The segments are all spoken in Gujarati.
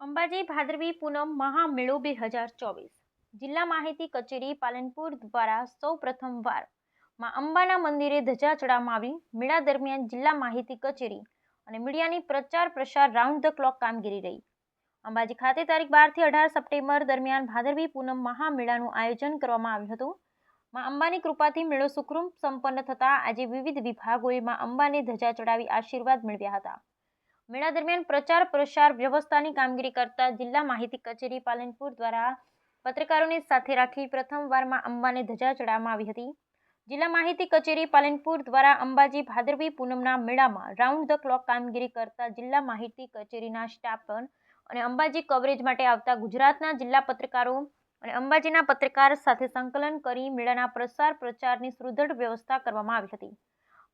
અંબાજી ભાદરવી પૂનમ મહામેળો બે હજાર ચોવીસ. જિલ્લા માહિતી કચેરી પાલનપુર દ્વારા સૌ પ્રથમવારમાં અંબાના મંદિરે ધજા ચડાવવામાં આવી. મેળા દરમિયાન જિલ્લા માહિતી કચેરી અને મીડિયાની પ્રચાર પ્રસાર રાઉન્ડ ધ ક્લોક કામગીરી રહી. અંબાજી ખાતે તારીખ બારથી અઢાર સપ્ટેમ્બર દરમિયાન ભાદરવી પૂનમ મહામેળાનું આયોજન કરવામાં આવ્યું હતું. માં અંબાની કૃપાથી મેળો સુખરૂપ સંપન્ન થતાં આજે વિવિધ વિભાગોએ માં અંબાને ધજા ચડાવી આશીર્વાદ મેળવ્યા હતા. મેળા દરમિયાન પ્રચાર પ્રસાર વ્યવસ્થાની કામગીરી કરતા જિલ્લા માહિતી કચેરી પાલનપુર દ્વારા પત્રકારોને સાથે રાખી પ્રથમવારમાં અંબાને ધજા ચડાવવામાં આવી હતી. જિલ્લા માહિતી કચેરી પાલનપુર દ્વારા અંબાજી ભાદરવી પૂનમના મેળામાં રાઉન્ડ ધ ક્લોક કામગીરી કરતા જિલ્લા માહિતી કચેરીના સ્ટાફ અને અંબાજી કવરેજ માટે આવતા ગુજરાતના જિલ્લા પત્રકારો અને અંબાજીના પત્રકાર સાથે સંકલન કરી મેળાના પ્રસાર પ્રચારની સુદૃઢ વ્યવસ્થા કરવામાં આવી હતી.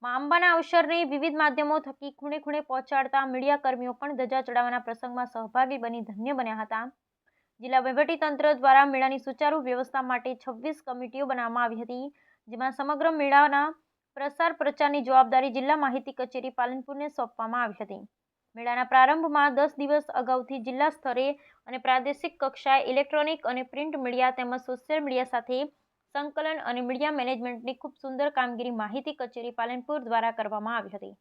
મા અંબાના અવસરને વિવિધ માધ્યમો થકી ખૂણે ખૂણે પહોંચાડતા મીડિયાકર્મીઓ પણ ધજા ચડાવવાના પ્રસંગમાં સહભાગી બની ધન્ય બન્યા હતા. જિલ્લા વહીવટીતંત્ર દ્વારા મેળાની સુચારુ વ્યવસ્થા માટે છવ્વીસ કમિટીઓ બનાવવામાં આવી હતી, જેમાં સમગ્ર મેળાના પ્રસાર પ્રચારની જવાબદારી જિલ્લા માહિતી કચેરી પાલનપુરને સોંપવામાં આવી હતી. મેળાના પ્રારંભમાં દસ દિવસ અગાઉથી જિલ્લા સ્તરે અને પ્રાદેશિક કક્ષાએ ઇલેક્ટ્રોનિક અને પ્રિન્ટ મીડિયા તેમજ સોશિયલ મીડિયા સાથે સંકલન અને મીડિયા મેનેજમેન્ટની ખૂબ સુંદર કામગીરી માહિતી કચેરી પાલનપુર દ્વારા કરવામાં આવી હતી.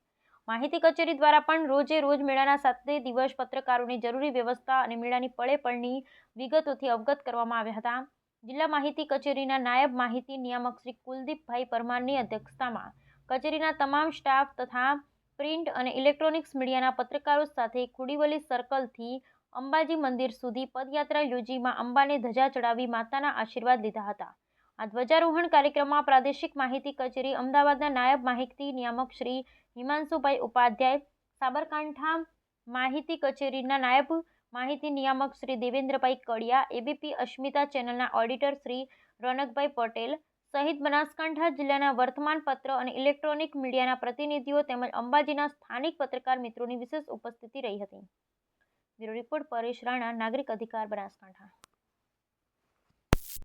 માહિતી કચેરી દ્વારા પણ રોજે રોજ મેળાના સાતે દિવસ પત્રકારોની જરૂરી વ્યવસ્થા અને મેળાની પળે પળની વિગતોથી અવગત કરવામાં આવ્યા હતા. જિલ્લા માહિતી કચેરીના નાયબ માહિતી નિયામક શ્રી કુલદીપભાઈ પરમારની અધ્યક્ષતામાં કચેરીના તમામ સ્ટાફ તથા પ્રિન્ટ અને ઇલેક્ટ્રોનિક્સ મીડિયાના પત્રકારો સાથે ખુડીવલી સર્કલથી અંબાજી મંદિર સુધી પદયાત્રા યોજી માં અંબાને ધજા ચડાવી માતાના આશીર્વાદ લીધા હતા. આ ધ્વજારોહણ કાર્યક્રમમાં પ્રાદેશિક માહિતી કચેરી, અમદાવાદના નાયબ માહિતી નિયામક શ્રી હિમાંશુભાઈ ઉપાધ્યાય, સાબરકાંઠા માહિતી કચેરીના નાયબ માહિતી નિયામક શ્રી દેવેન્દ્રભાઈ કડિયા, એબીપી અસ્મિતા ચેનલના ઓડિટર શ્રી રોનકભાઈ પટેલ સહિત બનાસકાંઠા જિલ્લાના વર્તમાન પત્ર અને ઇલેક્ટ્રોનિક મીડિયાના પ્રતિનિધિઓ તેમજ અંબાજીના સ્થાનિક પત્રકાર મિત્રોની વિશેષ ઉપસ્થિતિ રહી હતી. બ્યુરો રિપોર્ટ પરેશ રાણા, નાગરિક અધિકાર, બનાસકાંઠા.